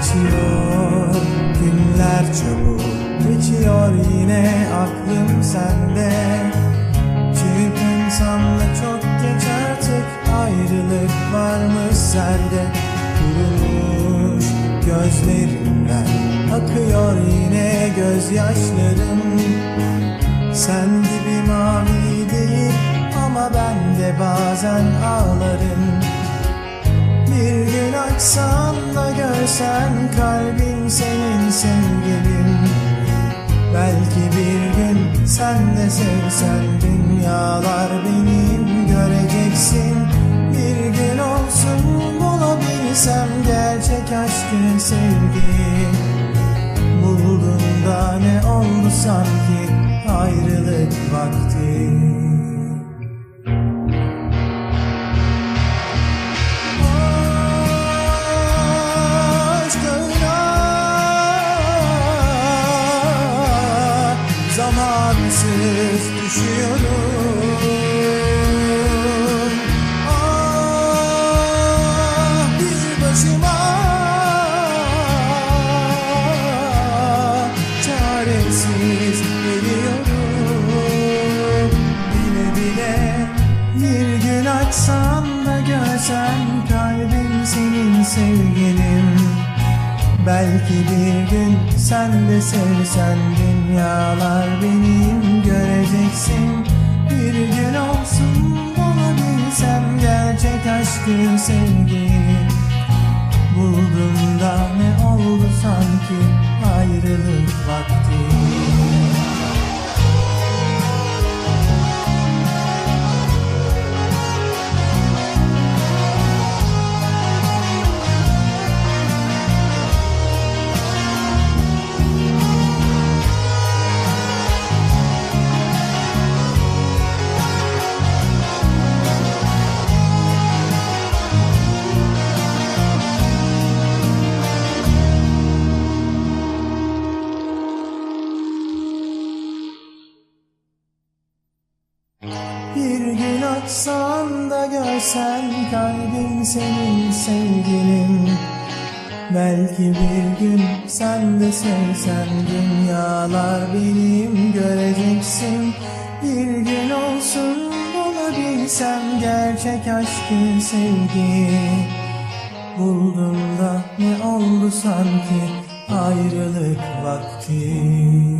Geçiyor. Günler çabuk Geçiyor yine aklım sende. Çırpınsam da çok geç artık Ayrılık varmış sende? Kurumuş gözlerimden Akıyor yine gözyaşlarım. Sen gibi mavi değil Ama ben de bazen ağlarım. Bir gün açsan da görsen kalbim senin sevgilin. Belki bir gün sen de sevsen dünyalar benim göreceksin. Bir gün olsun bulabilsem gerçek aşkı sevgi Buldum da ne oldu sanki ayrılık vakti Zamansız düşüyorum. Ah bir başıma Çaresiz geliyorum. Bile bile bir gün açsan da görsen kalbim senin sevgilin Belki bir gün sen de sevsen dünyalar benim göreceksin. Bir gün olsun bulabilsem gerçek aşkı sevgi Buldum da ne oldu sanki ayrılık vakti gün açsan da görsen kalbim senin sevgilin Belki bir gün sen de sevsen dünyalar benim göreceksin. Bir gün olsun bulabilsem gerçek aşkı sevgi. Buldum da ne oldu sanki ayrılık vakti